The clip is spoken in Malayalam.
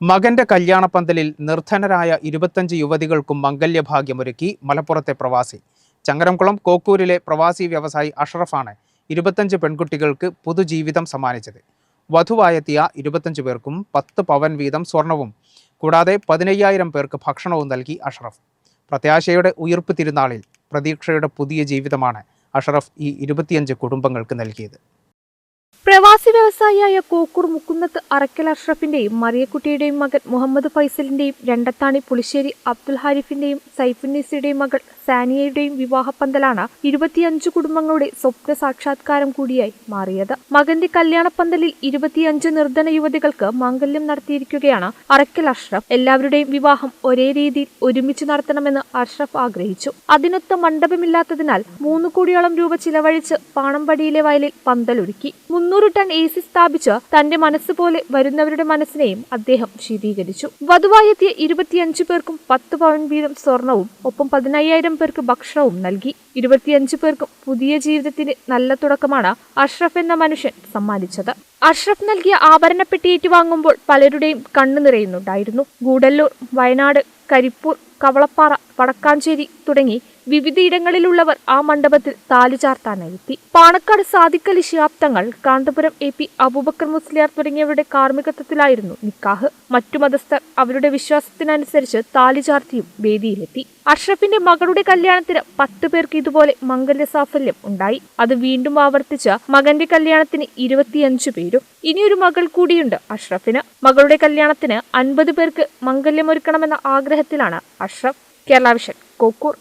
മകന്റെ കല്യാണപ്പന്തലിൽ നിർധനരായ ഇരുപത്തഞ്ച് യുവതികൾക്കും മംഗല്യഭാഗ്യമൊരുക്കി മലപ്പുറത്തെ പ്രവാസി. ചങ്ങരംകുളം കോക്കൂരിലെ പ്രവാസി വ്യവസായി അഷ്റഫാണ് ഇരുപത്തഞ്ച് പെൺകുട്ടികൾക്ക് പുതുജീവിതം സമ്മാനിച്ചത്. വധുവായെത്തിയ ഇരുപത്തഞ്ച് പേർക്കും പത്ത് പവൻ വീതം സ്വർണവും കൂടാതെ പതിനയ്യായിരം പേർക്ക് ഭക്ഷണവും നൽകി അഷ്റഫ്. പ്രത്യാശയുടെ ഉയർപ്പ് തിരുനാളിൽ പ്രതീക്ഷയുടെ പുതിയ ജീവിതമാണ് അഷ്റഫ് ഈ ഇരുപത്തിയഞ്ച് കുടുംബങ്ങൾക്ക് നൽകിയത്. പ്രവാസി വ്യവസായിയായ കോക്കൂർ മുക്കുന്നത്ത് അറക്കൽ അഷ്റഫിന്റെയും മറിയക്കുട്ടിയുടെയും മകൻ മുഹമ്മദ് ഫൈസലിന്റെയും രണ്ടത്താണി പുളിശ്ശേരി അബ്ദുൽ ഹാരിഫിന്റെയും സൈഫുന്നീസയുടെയും മകൾ സാനിയയുടെയും വിവാഹപ്പന്തലാണ് ഇരുപത്തിയഞ്ച് കുടുംബങ്ങളുടെ സ്വപ്ന സാക്ഷാത്കാരം കൂടിയായി മാറിയത്. മകന്റെ കല്യാണപ്പന്തലിൽ ഇരുപത്തിയഞ്ച് നിർധന യുവതികൾക്ക് മാംഗല്യം നടത്തിയിരിക്കുകയാണ് അറക്കൽ അഷ്റഫ്. എല്ലാവരുടെയും വിവാഹം ഒരേ രീതിയിൽ ഒരുമിച്ച് നടത്തണമെന്ന് അഷ്റഫ് ആഗ്രഹിച്ചു. അതിനൊത്ത മണ്ഡപമില്ലാത്തതിനാൽ മൂന്ന് കോടിയോളം രൂപ ചിലവഴിച്ച് പാണമ്പടിയിലെ വയലിൽ പന്തലൊരുക്കി. മുന്നൂറ് ടൺ എ സി സ്ഥാപിച്ച് തന്റെ മനസ്സ് പോലെ വരുന്നവരുടെ മനസ്സിനെയും അദ്ദേഹം ശീതീകരിച്ചു. വധുവായെത്തിയ ഇരുപത്തിയഞ്ചു പേർക്കും പത്ത് പവൻ വീതം സ്വർണവും ഒപ്പം പതിനയ്യായിരം പേർക്ക് ഭക്ഷണവും നൽകി. ഇരുപത്തിയഞ്ചു പേർക്കും പുതിയ ജീവിതത്തിന് നല്ല തുടക്കമാണ് അഷ്റഫ് എന്ന മനുഷ്യൻ സമ്മാനിച്ചത്. അഷ്റഫ് നൽകിയ ആഭരണപ്പെട്ടി ഏറ്റുവാങ്ങുമ്പോൾ പലരുടെയും കണ്ണു നിറയുന്നുണ്ടായിരുന്നു ഗൂഡല്ലൂർ വയനാട് കരിപ്പൂർ കവളപ്പാറ വടക്കാഞ്ചേരി തുടങ്ങി വിവിധയിടങ്ങളിലുള്ളവർ ആ മണ്ഡപത്തിൽ താലി ചാർത്താനെത്തി പാണക്കാട് സാദിക്കലി ശിഹാബ് തങ്ങൾ കാന്തപുരം എ പി അബൂബക്കർ മുസ്ലിയാർ തുടങ്ങിയവരുടെ കാർമ്മികത്വത്തിലായിരുന്നു നിക്കാഹ്. മറ്റു മതസ്ഥർ അവരുടെ വിശ്വാസത്തിനനുസരിച്ച് താലി ചാർത്തിയും വേദിയിലെത്തി. അഷ്റഫിന്റെ മകളുടെ കല്യാണത്തിന് പത്ത് പേർക്ക് ഇതുപോലെ മംഗല്യ സാഫല്യം ഉണ്ടായി. അത് വീണ്ടും ആവർത്തിച്ച മകന്റെ കല്യാണത്തിന് ഇരുപത്തിയഞ്ചു പേരും. ഇനിയൊരു മകൾ കൂടിയുണ്ട് അഷ്റഫിന്. മകളുടെ കല്യാണത്തിന് അൻപത് പേർക്ക് മംഗല്യമൊരുക്കണമെന്ന ആഗ്രഹത്തിലാണ് അഷ്റഫ്. കേരള വിഷൻ കോക്കൂർ